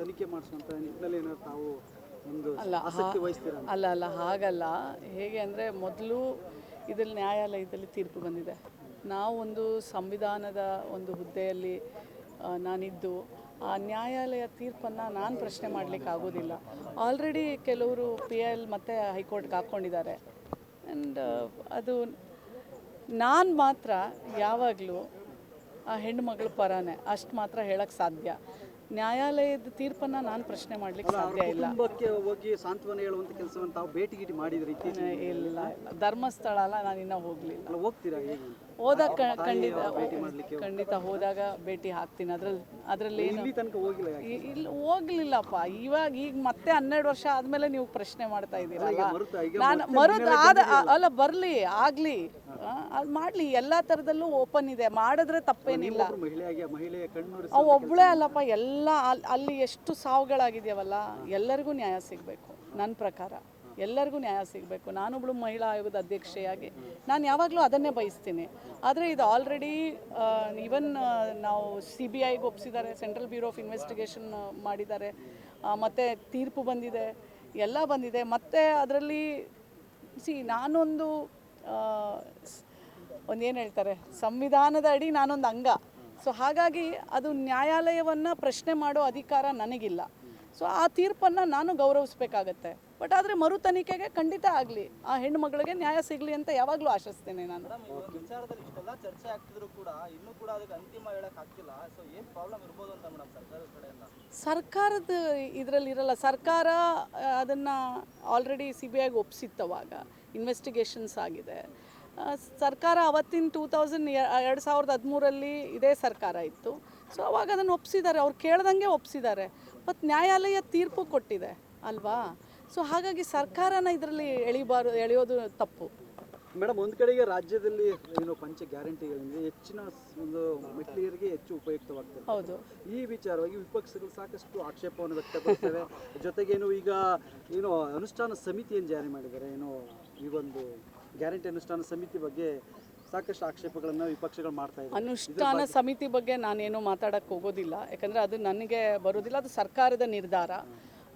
ತನಿಖೆ ಮಾಡಿಸುವಂತ ನಿಟ್ಟಿನಲ್ಲಿ ಏನಾದ್ರು ತಾವು ಒಂದು ಅಲ್ಲ, ಆಸಕ್ತಿ ವಹಿಸ್ತೀರಾ? ಅಲ್ಲ ಅಲ್ಲ ಹಾಗಲ್ಲ. ಹೇಗೆ ಅಂದರೆ ಮೊದಲು ಇದರಲ್ಲಿ ನ್ಯಾಯಾಲಯದಲ್ಲಿ ತೀರ್ಪು ಬಂದಿದೆ. ನಾವು ಒಂದು ಸಂವಿಧಾನದ ಒಂದು ಹುದ್ದೆಯಲ್ಲಿ ನಾನಿದ್ದು. ಆ ನ್ಯಾಯಾಲಯ ತೀರ್ಪನ್ನು ನಾನು ಪ್ರಶ್ನೆ ಮಾಡಲಿಕ್ಕೆ ಆಗೋದಿಲ್ಲ. ಆಲ್ರೆಡಿ ಕೆಲವರು ಪಿ ಎಲ್ ಮತ್ತು ಹೈಕೋರ್ಟ್ಗೆ ಹಾಕ್ಕೊಂಡಿದ್ದಾರೆ ಆ್ಯಂಡ್ ಅದು ನಾನು ಮಾತ್ರ ಯಾವಾಗಲೂ ಆ ಹೆಣ್ಣುಮಗಳ ಪರನೇ. ಅಷ್ಟು ಮಾತ್ರ ಹೇಳೋಕ್ಕೆ ಸಾಧ್ಯ. ನ್ಯಾಯಾಲಯದ ತೀರ್ಪನ್ನ ನಾನು ಪ್ರಶ್ನೆ ಮಾಡಲಿಕ್ಕೆ ಸಾಧ್ಯ ಇಲ್ಲ. ಕುಟುಂಬಕ್ಕೆ ಹೋಗಿ ಸಾಂತ್ವನ ಹೇಳುವಂತ ಕೆಲಸವನ್ನು ತಾವು ಭೇಟಿ ಗೀಟಿ ಮಾಡಿದ್ರಿ ರೀತಿ ಇಲ್ಲ ಇಲ್ಲ ಧರ್ಮಸ್ಥಳ ಅಲ್ಲ ನಾನು ಇನ್ನೂ ಹೋಗಲಿಲ್ಲ ಹೋಗ್ತೀರಾ ಹೇಗೆ? ಹೋದಾಗ ಖಂಡಿತ ಖಂಡಿತ ಹೋದಾಗ ಭೇಟಿ ಹಾಕ್ತೀನಿ. ಅದ್ರಲ್ಲಿ ಅದರಲ್ಲಿ ಇಲ್ಲಿ ಹೋಗ್ಲಿಲ್ಲಪ್ಪ. ಇವಾಗ ಈಗ ಮತ್ತೆ ಹನ್ನೆರಡು ವರ್ಷ ಆದ್ಮೇಲೆ ನೀವು ಪ್ರಶ್ನೆ ಮಾಡ್ತಾ ಇದ್ದೀರಲ್ಲ ನಾನು ಮರುದ್ ಆದ ಅಲ್ಲ. ಬರಲಿ ಆಗಲಿ. ಅದು ಮಾಡ್ಲಿ. ಎಲ್ಲಾ ತರದಲ್ಲೂ ಓಪನ್ ಇದೆ. ಮಾಡಿದ್ರೆ ತಪ್ಪೇನಿಲ್ಲ. ಒಬ್ಬಳೇ ಅಲ್ಲಪ್ಪ. ಎಲ್ಲ ಅಲ್- ಅಲ್ಲಿ ಎಷ್ಟು ಸಾವುಗಳಾಗಿದೆಯವಲ್ಲ ಎಲ್ಲರಿಗೂ ನ್ಯಾಯ ಸಿಗಬೇಕು. ನನ್ನ ಪ್ರಕಾರ. ಎಲ್ಲರಿಗೂ ನ್ಯಾಯ ಸಿಗಬೇಕು. ನಾನೊಬ್ಳು ಮಹಿಳಾ ಆಯೋಗದ ಅಧ್ಯಕ್ಷೆಯಾಗಿ. ನಾನು ಯಾವಾಗಲೂ ಅದನ್ನೇ ಬಯಸ್ತೀನಿ. ಆದರೆ ಇದು ಆಲ್ರೆಡಿ ಈವನ್ ನಾವು ಸಿ ಬಿ ಐಗೆ ಒಪ್ಪಿಸಿದ್ದಾರೆ ಸೆಂಟ್ರಲ್ ಬ್ಯೂರೋ ಆಫ್ ಇನ್ವೆಸ್ಟಿಗೇಷನ್ ಮಾಡಿದ್ದಾರೆ. ಮತ್ತು ಮತ್ತೆ ತೀರ್ಪು ಬಂದಿದೆ. ಎಲ್ಲ ಬಂದಿದೆ. ಮತ್ತು ಅದರಲ್ಲಿ ಸಿ ನಾನೊಂದು ಒಂದು ಏನು ಹೇಳ್ತಾರೆ, ಸಂವಿಧಾನದ ಅಡಿ ನಾನೊಂದು ಅಂಗ. ಸೊ ಹಾಗಾಗಿ ಅದು ನ್ಯಾಯಾಲಯವನ್ನು ಪ್ರಶ್ನೆ ಮಾಡೋ ಅಧಿಕಾರ ನನಗಿಲ್ಲ. ಸೊ ಆ ತೀರ್ಪನ್ನು ನಾನು ಗೌರವಿಸಬೇಕಾಗತ್ತೆ. ಬಟ್ ಆದರೆ ಮರು ತನಿಖೆಗೆ ಖಂಡಿತ ಆಗಲಿ. ಆ ಹೆಣ್ಣು ಮಗಳಿಗೆ ನ್ಯಾಯ ಸಿಗಲಿ ಅಂತ ಯಾವಾಗಲೂ ಆಶಿಸ್ತೇನೆ ನಾನು. ವಿಚಾರದಲ್ಲಿ ಇಷ್ಟೆಲ್ಲ ಚರ್ಚೆ ಆಗ್ತಿದ್ರು ಕೂಡ ಇನ್ನೂ ಕೂಡ ಅದಕ್ಕೆ ಅಂತಿಮ ಹೇಳೋಕ್ಕಾಗ್ತಿಲ್ಲ ಸೊ ಏನು ಪ್ರಾಬ್ಲಮ್ ಇರ್ಬೋದು ಅಂತ ಮೇಡಮ್ ಸರ್ಕಾರದ ಕಡೆಯಿಂದ? ಸರ್ಕಾರದ ಇದರಲ್ಲಿ ಇರಲ್ಲ. ಸರ್ಕಾರ ಅದನ್ನು ಅದನ್ನ ಆಲ್ರೆಡಿ ಸಿ ಬಿ ಐಗೆ ಒಪ್ಸಿತ್ತವಾಗ. ಇನ್ವೆಸ್ಟಿಗೇಷನ್ಸ್ ಆಗಿದೆ. ಸರ್ಕಾರ ಅವತ್ತಿನ ಟೂ ತೌಸಂಡ್ ಎರಡು ಸಾವಿರದ ಹದಿಮೂರಲ್ಲಿ ಇದೇ ಸರ್ಕಾರ ಇತ್ತು. ಸೊ ಅವಾಗ ಅದನ್ನು ಒಪ್ಸಿದ್ದಾರೆ. ಅವ್ರು ಕೇಳ್ದಂಗೆ ಒಪ್ಸಿದ್ದಾರೆ. ಮತ್ತು ನ್ಯಾಯಾಲಯ ತೀರ್ಪು ಕೊಟ್ಟಿದೆ ಅಲ್ವಾ? ಸೊ ಹಾಗಾಗಿ ಸರ್ಕಾರನ ಇದರಲ್ಲಿ ಎಳಿಬಾರ್ದು ಎಳೆಯೋದು ತಪ್ಪು. ಮೇಡಮ್ ಒಂದು ಕಡೆಗೆ ರಾಜ್ಯದಲ್ಲಿ ಏನು ಪಂಚ ಗ್ಯಾರಂಟಿಗಳಿಂದ ಹೆಚ್ಚಿನ ಒಂದು ಮಹಿಳೆಯರಿಗೆ ಹೆಚ್ಚು ಉಪಯುಕ್ತವಾಗ್ತದೆ. ಹೌದು. ಈ ವಿಚಾರವಾಗಿ ವಿಪಕ್ಷಗಳು ಸಾಕಷ್ಟು ಆಕ್ಷೇಪವನ್ನು ವ್ಯಕ್ತಪಡಿಸ್ತವೆ. ಜೊತೆಗೇನು ಈಗ ಏನು ಅನುಷ್ಠಾನ ಸಮಿತಿಯನ್ನು ಜಾರಿ ಮಾಡಿದ್ದಾರೆ. ಏನು ಈ ಒಂದು ಗ್ಯಾರಂಟಿ ಅನುಷ್ಠಾನ ಸಮಿತಿ ಬಗ್ಗೆ ಸಾಕಷ್ಟು ಆಕ್ಷೇಪಗಳನ್ನು ವಿಪಕ್ಷಗಳು ಮಾಡ್ತಾ ಇದ್ದಾರೆ ಅನುಷ್ಠಾನ ಸಮಿತಿ ಬಗ್ಗೆ ನಾನೇನು ಮಾತಾಡಕ್ಕೆ ಹೋಗೋದಿಲ್ಲ. ಯಾಕಂದ್ರೆ ಅದು ನನಗೆ ಬರೋದಿಲ್ಲ ಅದು ಸರ್ಕಾರದ ನಿರ್ಧಾರ.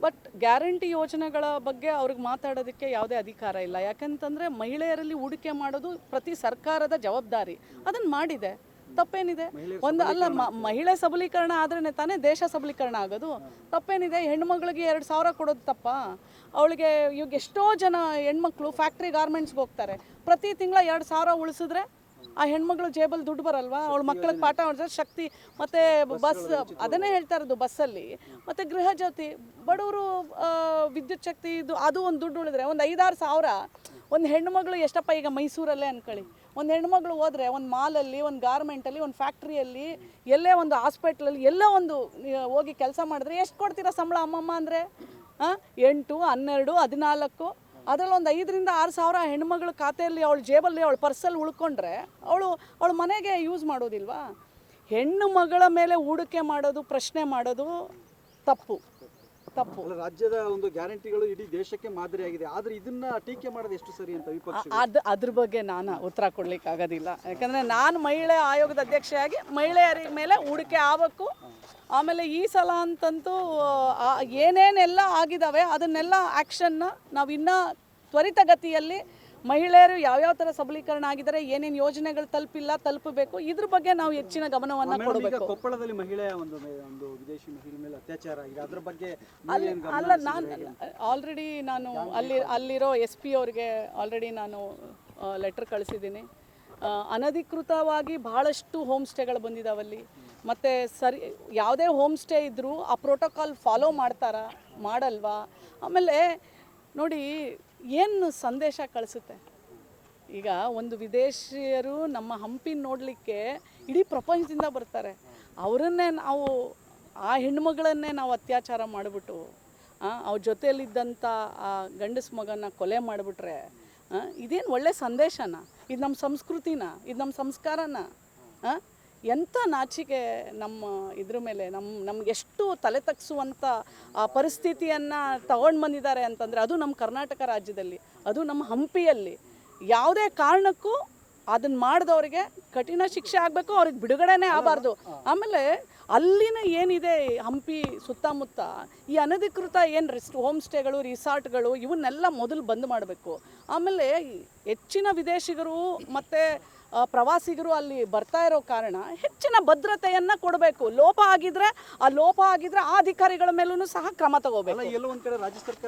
ಬಟ್ ಗ್ಯಾರಂಟಿ ಯೋಜನೆಗಳ ಬಗ್ಗೆ ಅವ್ರಿಗೆ ಮಾತಾಡೋದಕ್ಕೆ ಯಾವುದೇ ಅಧಿಕಾರ ಇಲ್ಲ. ಯಾಕಂತಂದರೆ ಮಹಿಳೆಯರಲ್ಲಿ ಹೂಡಿಕೆ ಮಾಡೋದು ಪ್ರತಿ ಸರ್ಕಾರದ ಜವಾಬ್ದಾರಿ. ಅದನ್ನು ಮಾಡಿದೆ. ತಪ್ಪೇನಿದೆ. ಒಂದು ಅಲ್ಲ ಮಹಿಳೆ ಸಬಲೀಕರಣ ಆದ್ರೇ ತಾನೇ ದೇಶ ಸಬಲೀಕರಣ ಆಗೋದು. ತಪ್ಪೇನಿದೆ ಹೆಣ್ಮಗಳಿಗೆ ಎರಡು ಸಾವಿರ ಕೊಡೋದು ತಪ್ಪ. ಅವಳಿಗೆ ಇವಾಗ ಎಷ್ಟೋ ಜನ ಹೆಣ್ಮಕ್ಳು ಫ್ಯಾಕ್ಟ್ರಿ ಗಾರ್ಮೆಂಟ್ಸ್ಗೆ ಹೋಗ್ತಾರೆ. ಪ್ರತಿ ತಿಂಗಳ ಎರಡು ಸಾವಿರ ಉಳಿಸಿದ್ರೆ ಆ ಹೆಣ್ಮಗಳು ಜೇಬಲ್ಲಿ ದುಡ್ಡು ಬರಲ್ವಾ? ಅವಳು ಮಕ್ಕಳಿಗೆ ಪಾಠ ಮಾಡಿದ್ರೆ ಶಕ್ತಿ ಮತ್ತೆ ಬಸ್ ಅದನ್ನೇ ಹೇಳ್ತಾ ಇರೋದು ಬಸ್ಸಲ್ಲಿ. ಮತ್ತೆ ಗೃಹ ಜ್ಯೋತಿ ಬಡವರು ವಿದ್ಯುತ್ ಶಕ್ತಿ ಇದು ಅದು ಒಂದು ದುಡ್ಡು ಉಳಿದ್ರೆ ಒಂದು ಐದಾರು ಸಾವಿರ ಒಂದು ಹೆಣ್ಮಗಳು ಎಷ್ಟಪ್ಪ ಈಗ ಮೈಸೂರಲ್ಲೇ ಅನ್ಕೊಳ್ಳಿ. ಒಂದು ಹೆಣ್ಮಗಳು ಹೋದ್ರೆ ಒಂದು ಮಾಲಲ್ಲಿ, ಒಂದು ಗಾರ್ಮೆಂಟಲ್ಲಿ ಒಂದು ಫ್ಯಾಕ್ಟ್ರಿಯಲ್ಲಿ ಎಲ್ಲೇ ಒಂದು ಹಾಸ್ಪಿಟ್ಲಲ್ಲಿ ಎಲ್ಲ ಒಂದು ಹೋಗಿ ಕೆಲಸ ಮಾಡಿದ್ರೆ ಎಷ್ಟು ಕೊಡ್ತೀರಾ ಸಂಬಳ ಅಮ್ಮಮ್ಮ ಅಂದರೆ? ಎಂಟು, ಹನ್ನೆರಡು, ಹದಿನಾಲ್ಕು, ಅದರಲ್ಲಿ ಒಂದು ಐದರಿಂದ ಆರು ಸಾವಿರ ಹೆಣ್ಮಗಳ ಖಾತೆಯಲ್ಲಿ ಅವಳ ಜೇಬಲ್ಲಿ ಅವಳ ಪರ್ಸಲ್ಲಿ ಉಳ್ಕೊಂಡ್ರೆ ಅವಳು, ಅವಳ ಮನೆಗೆ ಯೂಸ್ ಮಾಡೋದಿಲ್ವಾ? ಹೆಣ್ಣು ಮಗಳ ಮೇಲೆ ಹೂಡಿಕೆ ಮಾಡೋದು, ಪ್ರಶ್ನೆ ಮಾಡೋದು ತಪ್ಪು. ತಪ್ಪು. ರಾಜ್ಯದ ಒಂದು ಗ್ಯಾರಂಟಿಗಳು ಇಡೀ ದೇಶಕ್ಕೆ ಮಾದರಿಯಾಗಿದೆ. ಆದ್ರೆ ಇದನ್ನ ಟೀಕೆ ಮಾಡೋದು ಎಷ್ಟು ಸರಿ ಅಂತ ವಿಪಕ್ಷ ಅದು ಅದ್ರ ಬಗ್ಗೆ ನಾನು ಉತ್ತರ ಕೊಡ್ಲಿಕ್ಕೆ ಆಗೋದಿಲ್ಲ. ಯಾಕಂದ್ರೆ ನಾನು ಮಹಿಳೆ ಆಯೋಗದ ಅಧ್ಯಕ್ಷೆಯಾಗಿ ಮಹಿಳೆಯರ ಮೇಲೆ ಹೂಡಿಕೆ ಆಗಬೇಕು. ಆಮೇಲೆ ಈ ಸಲ ಅಂತಂತೂ ಏನೇನೆಲ್ಲ ಆಗಿದಾವೆ ಅದನ್ನೆಲ್ಲ ಆ್ಯಕ್ಷನ್ನ ನಾವು ಇನ್ನೂ ತ್ವರಿತಗತಿಯಲ್ಲಿ ಮಹಿಳೆಯರು ಯಾವ್ಯಾವ ಥರ ಸಬಲೀಕರಣ ಆಗಿದ್ದಾರೆ ಏನೇನು ಯೋಜನೆಗಳು ತಲುಪಿಲ್ಲ ತಲುಪಬೇಕು ಇದ್ರ ಬಗ್ಗೆ ನಾವು ಹೆಚ್ಚಿನ ಗಮನವನ್ನು ಕೊಡಬೇಕು. ಕೊಪ್ಪಳದಲ್ಲಿ ಮಹಿಳೆಯ ಒಂದು ಒಂದು ವಿದೇಶಿ ಮಹಿಳೆ ಮೇಲೆ ಅತ್ಯಾಚಾರ ಆಗಿದೆ. ಅದ್ರ ಬಗ್ಗೆ ಅಲ್ಲಿ ಅಲ್ಲ ನಾನು ಆಲ್ರೆಡಿ ನಾನು ಅಲ್ಲಿ ಅಲ್ಲಿರೋ ಎಸ್ ಪಿ ಅವ್ರಿಗೆ ಆಲ್ರೆಡಿ ನಾನು ಲೆಟರ್ ಕಳಿಸಿದ್ದೀನಿ. ಅನಧಿಕೃತವಾಗಿ ಬಹಳಷ್ಟು ಹೋಮ್ ಸ್ಟೇಗಳು ಬಂದಿದ್ದಾವಲ್ಲಿ ಮತ್ತು ಸರಿ ಯಾವುದೇ ಹೋಮ್ ಸ್ಟೇ ಇದ್ದರೂ ಆ ಪ್ರೋಟೋಕಾಲ್ ಫಾಲೋ ಮಾಡ್ತಾರಾ ಮಾಡಲ್ವಾ? ಆಮೇಲೆ ನೋಡಿ, ಏನು ಸಂದೇಶ ಕಳಿಸುತ್ತೆ? ಈಗ ಒಂದು ವಿದೇಶಿಯರು ನಮ್ಮ ಹಂಪಿ ನೋಡಲಿಕ್ಕೆ ಇಡೀ ಪ್ರಪಂಚದಿಂದ ಬರ್ತಾರೆ. ಅವರನ್ನೇ ನಾವು, ಆ ಹೆಣ್ಮಗಳನ್ನೇ ನಾವು ಅತ್ಯಾಚಾರ ಮಾಡಿಬಿಟ್ಟು ಅವ್ರ ಜೊತೆಯಲ್ಲಿದ್ದಂಥ ಆ ಗಂಡಸ ಮಗನ ಕೊಲೆ ಮಾಡಿಬಿಟ್ರೆ ಇದೇನು ಒಳ್ಳೆ ಸಂದೇಶನ? ಇದು ನಮ್ಮ ಸಂಸ್ಕೃತಿನ? ಇದು ನಮ್ಮ ಸಂಸ್ಕಾರನ? ಎಂಥ ನಾಚಿಕೆ ನಮ್ಮ ಇದ್ರ ಮೇಲೆ? ನಮ್ಮ ನಮ್ಗೆ ಎಷ್ಟು ತಲೆ ತಗ್ಸುವಂಥ ಆ ಪರಿಸ್ಥಿತಿಯನ್ನು ತಗೊಂಡು ಬಂದಿದ್ದಾರೆ ಅಂತಂದರೆ ಅದು ನಮ್ಮ ಕರ್ನಾಟಕ ರಾಜ್ಯದಲ್ಲಿ ಅದು ನಮ್ಮ ಹಂಪಿಯಲ್ಲಿ. ಯಾವುದೇ ಕಾರಣಕ್ಕೂ ಅದನ್ನ ಮಾಡಿದವ್ರಿಗೆ ಕಠಿಣ ಶಿಕ್ಷೆ ಆಗಬೇಕು ಅವ್ರಿಗೆ ಬಿಡುಗಡೆನೇ ಆಗಬಾರ್ದು. ಆಮೇಲೆ ಅಲ್ಲಿನ ಏನಿದೆ ಹಂಪಿ ಸುತ್ತಮುತ್ತ ಈ ಅನಧಿಕೃತ ಏನು ರೆಸ್ಟ್ ಹೋಮ್ ಸ್ಟೇಗಳು ರಿಸಾರ್ಟ್ಗಳು ಇವನ್ನೆಲ್ಲ ಮೊದಲು ಬಂದ್ ಮಾಡಬೇಕು. ಆಮೇಲೆ ಹೆಚ್ಚಿನ ವಿದೇಶಿಗರು ಮತ್ತು ಪ್ರವಾಸಿಗರು ಅಲ್ಲಿ ಬರ್ತಾ ಇರೋ ಕಾರಣ ಹೆಚ್ಚಿನ ಭದ್ರತೆಯನ್ನು ಕೊಡಬೇಕು. ಲೋಪ ಆಗಿದ್ರೆ, ಆ ಲೋಪ ಆಗಿದ್ರೆ ಆ ಅಧಿಕಾರಿಗಳ ಮೇಲೂ ಸಹ ಕ್ರಮ ತಗೋಬೇಕು. ಎಲ್ಲ ಒಂದ್ ಕಡೆ ರಾಜ್ಯ ಸರ್ಕಾರ